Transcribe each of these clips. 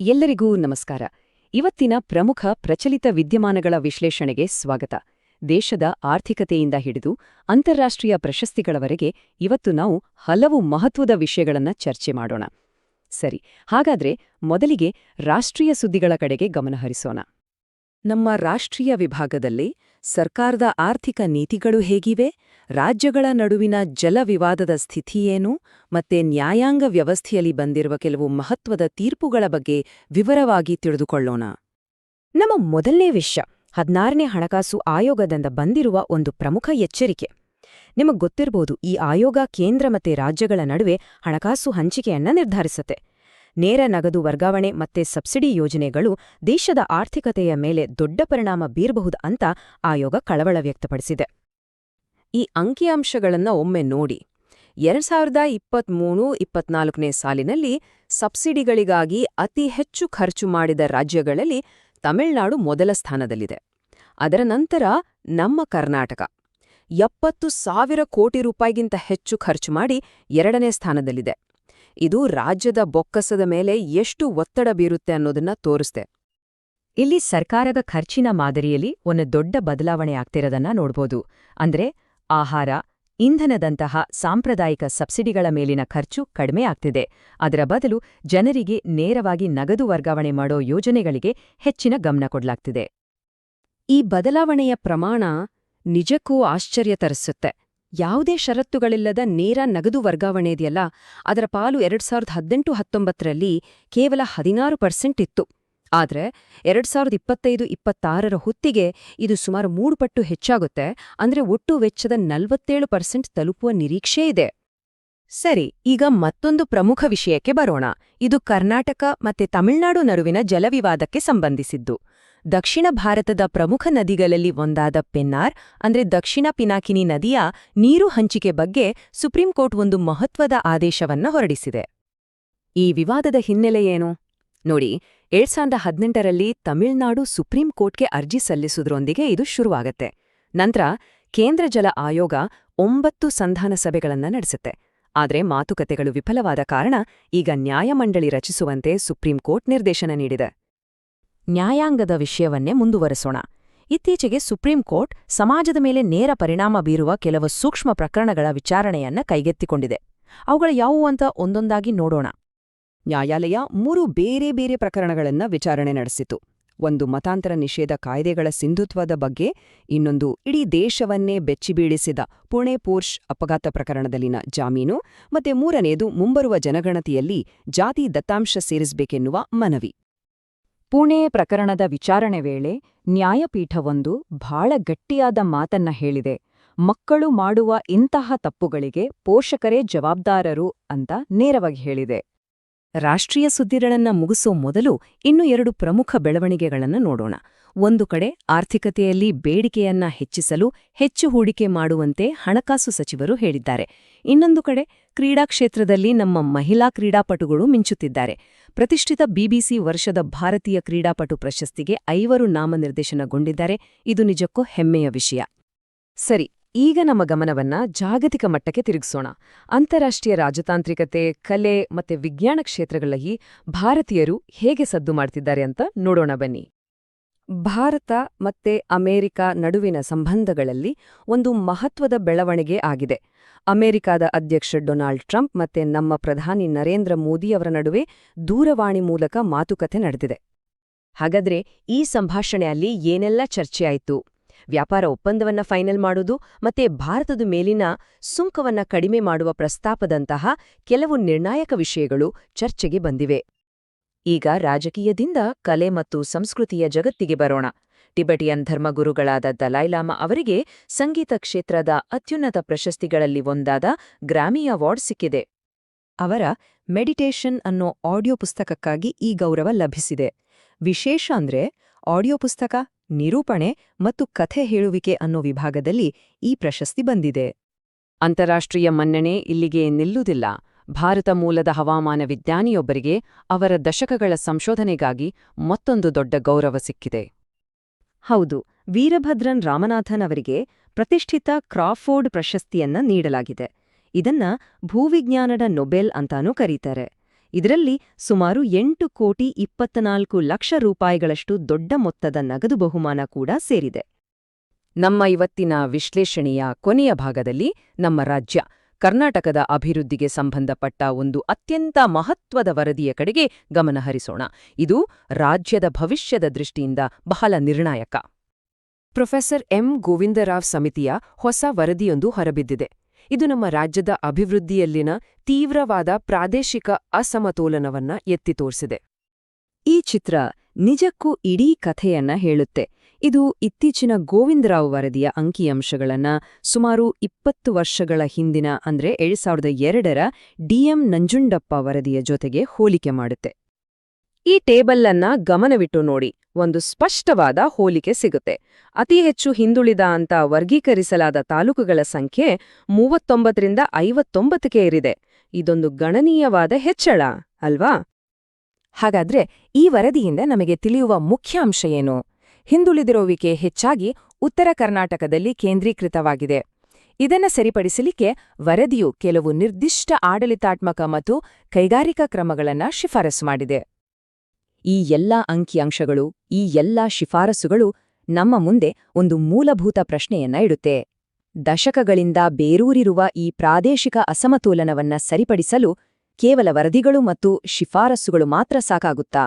ಎಲ್ಲರಿಗೂ ನಮಸ್ಕಾರ. ಇವತ್ತಿನ ಪ್ರಮುಖ ಪ್ರಚಲಿತ ವಿದ್ಯಮಾನಗಳ ವಿಶ್ಲೇಷಣೆಗೆ ಸ್ವಾಗತ. ದೇಶದ ಆರ್ಥಿಕತೆಯಿಂದ ಹಿಡಿದು ಅಂತಾರಾಷ್ಟ್ರೀಯ ಪ್ರಶಸ್ತಿಗಳವರೆಗೆ ಇವತ್ತು ನಾವು ಹಲವು ಮಹತ್ವದ ವಿಷಯಗಳನ್ನ ಚರ್ಚೆ ಮಾಡೋಣ. ಸರಿ, ಹಾಗಾದ್ರೆ ಮೊದಲಿಗೆ ರಾಷ್ಟ್ರೀಯ ಸುದ್ದಿಗಳ ಕಡೆಗೆ ಗಮನಹರಿಸೋಣ ನಮ್ಮ ರಾಷ್ಟ್ರೀಯ ವಿಭಾಗದಲ್ಲಿ ಸರ್ಕಾರದ ಆರ್ಥಿಕ ನೀತಿಗಳು ಹೇಗಿವೆ? ರಾಜ್ಯಗಳ ನಡುವಿನ ಜಲ ವಿವಾದದ ಸ್ಥಿತಿಯೇನು ಮತ್ತೆ ನ್ಯಾಯಾಂಗ ವ್ಯವಸ್ಥೆಯಲ್ಲಿ ಬಂದಿರುವ ಕೆಲವು ಮಹತ್ವದ ತೀರ್ಪುಗಳ ಬಗ್ಗೆ ವಿವರವಾಗಿ ತಿಳಿದುಕೊಳ್ಳೋಣ. ನಮ್ಮ ಮೊದಲನೇ ವಿಷಯ ಹದ್ನಾರನೇ ಹಣಕಾಸು ಆಯೋಗದಿಂದ ಬಂದಿರುವ ಒಂದು ಪ್ರಮುಖ ಎಚ್ಚರಿಕೆ. ನಿಮಗ್ ಗೊತ್ತಿರಬಹುದು ಈ ಆಯೋಗ ಕೇಂದ್ರ ಮತ್ತೆ ರಾಜ್ಯಗಳ ನಡುವೆ ಹಣಕಾಸು ಹಂಚಿಕೆಯನ್ನ ನಿರ್ಧರಿಸುತ್ತೆ. ನೇರ ನಗದು ವರ್ಗಾವಣೆ ಮತ್ತೆ ಸಬ್ಸಿಡಿ ಯೋಜನೆಗಳು ದೇಶದ ಆರ್ಥಿಕತೆಯ ಮೇಲೆ ದೊಡ್ಡ ಪರಿಣಾಮ ಬೀರಬಹುದು ಅಂತ ಆಯೋಗ ಕಳವಳ ವ್ಯಕ್ತಪಡಿಸಿದೆ. ಈ ಅಂಕಿಅಂಶಗಳನ್ನು ಒಮ್ಮೆ ನೋಡಿ. ಎರಡ್ ಸಾವಿರದ ಇಪ್ಪತ್ತ್ಮೂರು ಇಪ್ಪತ್ನಾಲ್ಕನೇ ಸಾಲಿನಲ್ಲಿ ಸಬ್ಸಿಡಿಗಳಿಗಾಗಿ ಅತಿ ಹೆಚ್ಚು ಖರ್ಚು ಮಾಡಿದ ರಾಜ್ಯಗಳಲ್ಲಿ ತಮಿಳುನಾಡು ಮೊದಲ ಸ್ಥಾನದಲ್ಲಿದೆ. ಅದರ ನಂತರ ನಮ್ಮ ಕರ್ನಾಟಕ. ಎಪ್ಪತ್ತು ಸಾವಿರ ಕೋಟಿ ರೂಪಾಯಿಗಿಂತ ಹೆಚ್ಚು ಖರ್ಚು ಮಾಡಿ ಎರಡನೇ ಸ್ಥಾನದಲ್ಲಿದೆ. ಇದು ರಾಜ್ಯದ ಬೊಕ್ಕಸದ ಮೇಲೆ ಎಷ್ಟು ಒತ್ತಡ ಬೀರುತ್ತೆ ಅನ್ನೋದನ್ನ ತೋರಿಸ್ತೆ ಇಲ್ಲಿ ಸರ್ಕಾರದ ಖರ್ಚಿನ ಮಾದರಿಯಲ್ಲಿ ಒಂದು ದೊಡ್ಡ ಬದಲಾವಣೆ ಆಗ್ತಿರೋದನ್ನ ನೋಡ್ಬೋದು. ಅಂದ್ರೆ ಆಹಾರ, ಇಂಧನದಂತಹ ಸಾಂಪ್ರದಾಯಿಕ ಸಬ್ಸಿಡಿಗಳ ಮೇಲಿನ ಖರ್ಚು ಕಡಿಮೆ ಆಗ್ತಿದೆ. ಅದರ ಬದಲು ಜನರಿಗೆ ನೇರವಾಗಿ ನಗದು ವರ್ಗಾವಣೆ ಮಾಡೋ ಯೋಜನೆಗಳಿಗೆ ಹೆಚ್ಚಿನ ಗಮನ ಕೊಡಲಾಗ್ತಿದೆ. ಈ ಬದಲಾವಣೆಯ ಪ್ರಮಾಣ ನಿಜಕ್ಕೂ ಆಶ್ಚರ್ಯ ತರಿಸುತ್ತೆ. ಯಾವುದೇ ಷರತ್ತುಗಳಿಲ್ಲದ ನೇರ ನಗದು ವರ್ಗಾವಣೆ ಇದೆಯಲ್ಲ, ಅದರ ಪಾಲು ಎರಡು ಸಾವಿರದ ಹದಿನೆಂಟು ಹತ್ತೊಂಬತ್ತರಲ್ಲಿ ಕೇವಲ ಹದಿನಾರು ಪರ್ಸೆಂಟ್ ಇತ್ತು. ಆದ್ರೆ ಎರಡು ಸಾವಿರದ ಇಪ್ಪತ್ತೈದು, ಇಪ್ಪತ್ತಾರರ ಹೊತ್ತಿಗೆ ಇದು ಸುಮಾರು ಮೂರು ಪಟ್ಟು ಹೆಚ್ಚಾಗುತ್ತೆ. ಅಂದ್ರೆ ಒಟ್ಟು ವೆಚ್ಚದ ನಲವತ್ತೇಳು ಪರ್ಸೆಂಟ್ ತಲುಪುವ ನಿರೀಕ್ಷೆ ಇದೆ. ಸರಿ, ಈಗ ಮತ್ತೊಂದು ಪ್ರಮುಖ ವಿಷಯಕ್ಕೆ ಬರೋಣ. ಇದು ಕರ್ನಾಟಕ ಮತ್ತೆ ತಮಿಳುನಾಡು ನಡುವಿನ ಜಲವಿವಾದಕ್ಕೆ ಸಂಬಂಧಿಸಿದ್ದು. ದಕ್ಷಿಣ ಭಾರತದ ಪ್ರಮುಖ ನದಿಗಳಲ್ಲಿ ಒಂದಾದ ಪೆನ್ನಾರ್, ಅಂದ್ರೆ ದಕ್ಷಿಣ ಪಿನಾಕಿನಿ ನದಿಯ ನೀರು ಹಂಚಿಕೆ ಬಗ್ಗೆ ಸುಪ್ರೀಂ ಕೋರ್ಟ್ ಒಂದು ಮಹತ್ವದ ಆದೇಶವನ್ನ ಹೊರಡಿಸಿದೆ. ಈ ವಿವಾದದ ಹಿನ್ನೆಲೆ ಏನು? ನೋಡಿ, ಎರಡ್ ಸಾವಿರದ ಹದಿನೆಂಟರಲ್ಲಿ ತಮಿಳುನಾಡು ಸುಪ್ರೀಂ ಕೋರ್ಟ್ಗೆ ಅರ್ಜಿ ಸಲ್ಲಿಸುವುದರೊಂದಿಗೆ ಇದು ಶುರುವಾಗತ್ತೆ. ನಂತರ ಕೇಂದ್ರ ಜಲ ಆಯೋಗ ಒಂಬತ್ತು ಸಂಧಾನ ಸಭೆಗಳನ್ನ ನಡೆಸುತ್ತೆ. ಆದರೆ ಮಾತುಕತೆಗಳು ವಿಫಲವಾದ ಕಾರಣ ಈಗ ನ್ಯಾಯಮಂಡಳಿ ರಚಿಸುವಂತೆ ಸುಪ್ರೀಂ ಕೋರ್ಟ್ ನಿರ್ದೇಶನ ನೀಡಿದೆ. ನ್ಯಾಯಾಂಗದ ವಿಷಯವನ್ನೇ ಮುಂದುವರೆಸೋಣ. ಇತ್ತೀಚೆಗೆ ಸುಪ್ರೀಂ ಕೋರ್ಟ್ ಸಮಾಜದ ಮೇಲೆ ನೇರ ಪರಿಣಾಮ ಬೀರುವ ಕೆಲವು ಸೂಕ್ಷ್ಮ ಪ್ರಕರಣಗಳ ವಿಚಾರಣೆಯನ್ನ ಕೈಗೆತ್ತಿಕೊಂಡಿದೆ. ಅವುಗಳ ಯಾವುವು ಅಂತ ಒಂದೊಂದಾಗಿ ನೋಡೋಣ. ನ್ಯಾಯಾಲಯ ಮೂರು ಬೇರೆ ಬೇರೆ ಪ್ರಕರಣಗಳನ್ನ ವಿಚಾರಣೆ ನಡೆಸಿತು. ಒಂದು ಮತಾಂತರ ನಿಷೇಧ ಕಾಯ್ದೆಗಳ ಸಿಂಧುತ್ವದ ಬಗ್ಗೆ, ಇನ್ನೊಂದು ಇಡೀ ದೇಶವನ್ನೇ ಬೆಚ್ಚಿಬೀಳಿಸಿದ ಪುಣೆ ಪೋರ್ಷ್ ಅಪಘಾತ ಪ್ರಕರಣದಲ್ಲಿನ ಜಾಮೀನು, ಮತ್ತೆ ಮೂರನೆಯದು ಮುಂಬರುವ ಜನಗಣತಿಯಲ್ಲಿ ಜಾತಿ ದತ್ತಾಂಶ ಸೇರಿಸಬೇಕೆನ್ನುವ ಮನವಿ. ಪುಣೆ ಪ್ರಕರಣದ ವಿಚಾರಣೆ ವೇಳೆ ನ್ಯಾಯಪೀಠವೊಂದು ಬಹಳ ಗಟ್ಟಿಯಾದ ಮಾತನ್ನ ಹೇಳಿದೆ. ಮಕ್ಕಳು ಮಾಡುವ ಇಂತಹ ತಪ್ಪುಗಳಿಗೆ ಪೋಷಕರೇ ಜವಾಬ್ದಾರರು ಅಂತ ನೇರವಾಗಿ ಹೇಳಿದೆ. ರಾಷ್ಟ್ರೀಯ ಸುದ್ದಿಗಳನ್ನ ಮುಗಿಸೋ ಮೊದಲು ಇನ್ನು ಎರಡು ಪ್ರಮುಖ ಬೆಳವಣಿಗೆಗಳನ್ನು ನೋಡೋಣ. ಒಂದು ಕಡೆ ಆರ್ಥಿಕತೆಯಲ್ಲಿ ಬೇಡಿಕೆಯನ್ನ ಹೆಚ್ಚಿಸಲು ಹೆಚ್ಚು ಹೂಡಿಕೆ ಮಾಡುವಂತೆ ಹಣಕಾಸು ಸಚಿವರು ಹೇಳಿದ್ದಾರೆ. ಇನ್ನೊಂದು ಕಡೆ ಕ್ರೀಡಾ ಕ್ಷೇತ್ರದಲ್ಲಿ ನಮ್ಮ ಮಹಿಳಾ ಕ್ರೀಡಾಪಟುಗಳು ಮಿಂಚುತ್ತಿದ್ದಾರೆ. ಪ್ರತಿಷ್ಠಿತ ಬಿಬಿಸಿ ವರ್ಷದ ಭಾರತೀಯ ಕ್ರೀಡಾಪಟು ಪ್ರಶಸ್ತಿಗೆ ಐವರು ನಾಮನಿರ್ದೇಶನಗೊಂಡಿದ್ದಾರೆ. ಇದು ನಿಜಕ್ಕೂ ಹೆಮ್ಮೆಯ ವಿಷಯ. ಸರಿ ಈಗ ನಮ್ಮ ಗಮನವನ್ನ ಜಾಗತಿಕ ಮಟ್ಟಕ್ಕೆ ತಿರುಗಿಸೋಣ. ಅಂತಾರಾಷ್ಟ್ರೀಯ ರಾಜತಾಂತ್ರಿಕತೆ, ಕಲೆ ಮತ್ತೆ ವಿಜ್ಞಾನ ಕ್ಷೇತ್ರಗಳಲ್ಲಿ ಭಾರತೀಯರು ಹೇಗೆ ಸದ್ದು ಮಾಡ್ತಿದ್ದಾರೆ ಅಂತ ನೋಡೋಣ ಬನ್ನಿ. ಭಾರತ ಮತ್ತೆ ಅಮೆರಿಕ ನಡುವಿನ ಸಂಬಂಧಗಳಲ್ಲಿ ಒಂದು ಮಹತ್ವದ ಬೆಳವಣಿಗೆ ಆಗಿದೆ. ಅಮೆರಿಕಾದ ಅಧ್ಯಕ್ಷ ಡೊನಾಲ್ಡ್ ಟ್ರಂಪ್ ಮತ್ತೆ ನಮ್ಮ ಪ್ರಧಾನಿ ನರೇಂದ್ರ ಮೋದಿಯವರ ನಡುವೆ ದೂರವಾಣಿ ಮೂಲಕ ಮಾತುಕತೆ ನಡೆದಿದೆ. ಹಾಗಾದ್ರೆ ಈ ಸಂಭಾಷಣೆಯಲ್ಲಿ ಏನೆಲ್ಲ ಚರ್ಚೆಯಾಯಿತು ವ್ಯಾಪಾರ ಒಪ್ಪಂದವನ್ನ ಫೈನಲ್ ಮಾಡುವುದು ಮತ್ತೆ ಭಾರತದ ಮೇಲಿನ ಸುಂಕವನ್ನ ಕಡಿಮೆ ಮಾಡುವ ಪ್ರಸ್ತಾಪದಂತಹ ಕೆಲವು ನಿರ್ಣಾಯಕ ವಿಷಯಗಳು ಚರ್ಚೆಗೆ ಬಂದಿವೆ. ಈಗ ರಾಜಕೀಯದಿಂದ ಕಲೆ ಮತ್ತು ಸಂಸ್ಕೃತಿಯ ಜಗತ್ತಿಗೆ ಬರೋಣ. ಟಿಬೆಟಿಯನ್ ಧರ್ಮಗುರುಗಳಾದ ದಲೈಲಾಮ ಅವರಿಗೆ ಸಂಗೀತ ಕ್ಷೇತ್ರದ ಅತ್ಯುನ್ನತ ಪ್ರಶಸ್ತಿಗಳಲ್ಲಿ ಒಂದಾದ ಗ್ರಾಮಿ ಅವಾರ್ಡ್ ಸಿಕ್ಕಿದೆ. ಅವರ ಮೆಡಿಟೇಷನ್ ಅನ್ನೋ ಆಡಿಯೋ ಪುಸ್ತಕಕ್ಕಾಗಿ ಈ ಗೌರವ ಲಭಿಸಿದೆ. ವಿಶೇಷ ಅಂದ್ರೆ ಆಡಿಯೋ ಪುಸ್ತಕ ನಿರೂಪಣೆ ಮತ್ತು ಕಥೆ ಹೇಳುವಿಕೆ ಅನ್ನೋ ವಿಭಾಗದಲ್ಲಿ ಈ ಪ್ರಶಸ್ತಿ ಬಂದಿದೆ. ಅಂತಾರಾಷ್ಟ್ರೀಯ ಮನ್ನಣೆ ಇಲ್ಲಿಗೆ ನಿಲ್ಲುವುದಿಲ್ಲ. ಭಾರತ ಮೂಲದ ಹವಾಮಾನ ವಿಜ್ಞಾನಿಯೊಬ್ಬರಿಗೆ ಅವರ ದಶಕಗಳ ಸಂಶೋಧನೆಗಾಗಿ ಮತ್ತೊಂದು ದೊಡ್ಡ ಗೌರವ ಸಿಕ್ಕಿದೆ. ಹೌದು, ವೀರಭದ್ರನ್ ರಾಮನಾಥನ್ ಅವರಿಗೆ ಪ್ರತಿಷ್ಠಿತ ಕ್ರಾಫೋರ್ಡ್ ಪ್ರಶಸ್ತಿಯನ್ನ ನೀಡಲಾಗಿದೆ. ಇದನ್ನ ಭೂವಿಜ್ಞಾನದ ನೊಬೆಲ್ ಅಂತಾನೂ ಕರೀತಾರೆ. ಇದರಲ್ಲಿ ಸುಮಾರು ಎಂಟು ಕೋಟಿ ಇಪ್ಪತ್ನಾಲ್ಕು ಲಕ್ಷ ರೂಪಾಯಿಗಳಷ್ಟು ದೊಡ್ಡ ಮೊತ್ತದ ನಗದು ಬಹುಮಾನ ಕೂಡ ಸೇರಿದೆ. ನಮ್ಮ ಇವತ್ತಿನ ವಿಶ್ಲೇಷಣೆಯ ಕೊನೆಯ ಭಾಗದಲ್ಲಿ ನಮ್ಮ ರಾಜ್ಯ, ಕರ್ನಾಟಕದ ಅಭಿವೃದ್ಧಿಗೆ ಸಂಬಂಧಪಟ್ಟ ಒಂದು ಅತ್ಯಂತ ಮಹತ್ವದ ವರದಿಯ ಕಡೆಗೆ ಗಮನಹರಿಸೋಣ ಇದು ರಾಜ್ಯದ ಭವಿಷ್ಯದ ದೃಷ್ಟಿಯಿಂದ ಬಹಳ ನಿರ್ಣಾಯಕ. Professor M. ಗೋವಿಂದರಾವ್ ಸಮಿತಿಯ ಹೊಸ ವರದಿಯೊಂದು ಹೊರಬಿದ್ದಿದೆ. ಇದು ನಮ್ಮ ರಾಜ್ಯದ ಅಭಿವೃದ್ಧಿಯಲ್ಲಿನ ತೀವ್ರವಾದ ಪ್ರಾದೇಶಿಕ ಅಸಮತೋಲನವನ್ನ ಎತ್ತಿ ತೋರಿಸಿದೆ. ಈ ಚಿತ್ರ ನಿಜಕ್ಕೂ ಇಡೀ ಕಥೆಯನ್ನ ಹೇಳುತ್ತೆ. ಇದು ಇತ್ತೀಚಿನ ಗೋವಿಂದರಾವ್ ವರದಿಯ ಅಂಕಿಅಂಶಗಳನ್ನ ಸುಮಾರು ಇಪ್ಪತ್ತು ವರ್ಷಗಳ ಹಿಂದಿನ ಅಂದ್ರೆ ಎರಡ್ ಸಾವಿರದ ಎರಡರ ಡಿಎಂ ನಂಜುಂಡಪ್ಪ ವರದಿಯ ಜೊತೆಗೆ ಹೋಲಿಕೆ ಮಾಡುತ್ತೆ. ಈ ಟೇಬಲ್ ಅನ್ನ ಗಮನವಿಟ್ಟು ನೋಡಿ. ಒಂದು ಸ್ಪಷ್ಟವಾದ ಹೋಲಿಕೆ ಸಿಗುತ್ತೆ. ಅತಿ ಹೆಚ್ಚು ಹಿಂದುಳಿದ ಅಂತ ವರ್ಗೀಕರಿಸಲಾದ ತಾಲೂಕುಗಳ ಸಂಖ್ಯೆ ಮೂವತ್ತೊಂಬತ್ತರಿಂದ ಐವತ್ತೊಂಬತ್ತಕ್ಕೆ ಏರಿದೆ. ಇದೊಂದು ಗಣನೀಯವಾದ ಹೆಚ್ಚಳ, ಅಲ್ವಾ? ಹಾಗಾದ್ರೆ ಈ ವರದಿಯಿಂದ ನಮಗೆ ತಿಳಿಯುವ ಮುಖ್ಯ ಅಂಶ ಏನು? ಹಿಂದುಳಿದಿರುವಿಕೆ ಹೆಚ್ಚಾಗಿ ಉತ್ತರ ಕರ್ನಾಟಕದಲ್ಲಿ ಕೇಂದ್ರೀಕೃತವಾಗಿದೆ. ಇದನ್ನ ಸರಿಪಡಿಸಲಿಕ್ಕೆ ವರದಿಯು ಕೆಲವು ನಿರ್ದಿಷ್ಟ ಆಡಳಿತಾತ್ಮಕ ಮತ್ತು ಕೈಗಾರಿಕಾ ಕ್ರಮಗಳನ್ನ ಶಿಫಾರಸು ಮಾಡಿದೆ. ಈ ಎಲ್ಲಾ ಅಂಕಿಅಂಶಗಳು, ಈ ಎಲ್ಲಾ ಶಿಫಾರಸುಗಳು ನಮ್ಮ ಮುಂದೆ ಒಂದು ಮೂಲಭೂತ ಪ್ರಶ್ನೆಯನ್ನ ಇಡುತ್ತೆ. ದಶಕಗಳಿಂದ ಬೇರೂರಿರುವ ಈ ಪ್ರಾದೇಶಿಕ ಅಸಮತೋಲನವನ್ನ ಸರಿಪಡಿಸಲು ಕೇವಲ ವರದಿಗಳು ಮತ್ತು ಶಿಫಾರಸುಗಳು ಮಾತ್ರ ಸಾಕಾಗುತ್ತಾ?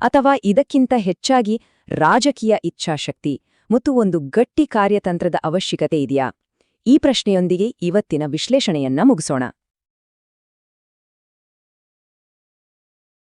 ಅಥವಾ ಇದಕ್ಕಿಂತ ಹೆಚ್ಚಾಗಿ ರಾಜಕೀಯ ಇಚ್ಛಾಶಕ್ತಿ ಮತ್ತು ಒಂದು ಗಟ್ಟಿ ಕಾರ್ಯತಂತ್ರದ ಅವಶ್ಯಕತೆ ಇದೆಯಾ? ಈ ಪ್ರಶ್ನೆಯೊಂದಿಗೆ ಇವತ್ತಿನ ವಿಶ್ಲೇಷಣೆಯನ್ನ ಮುಗಿಸೋಣ.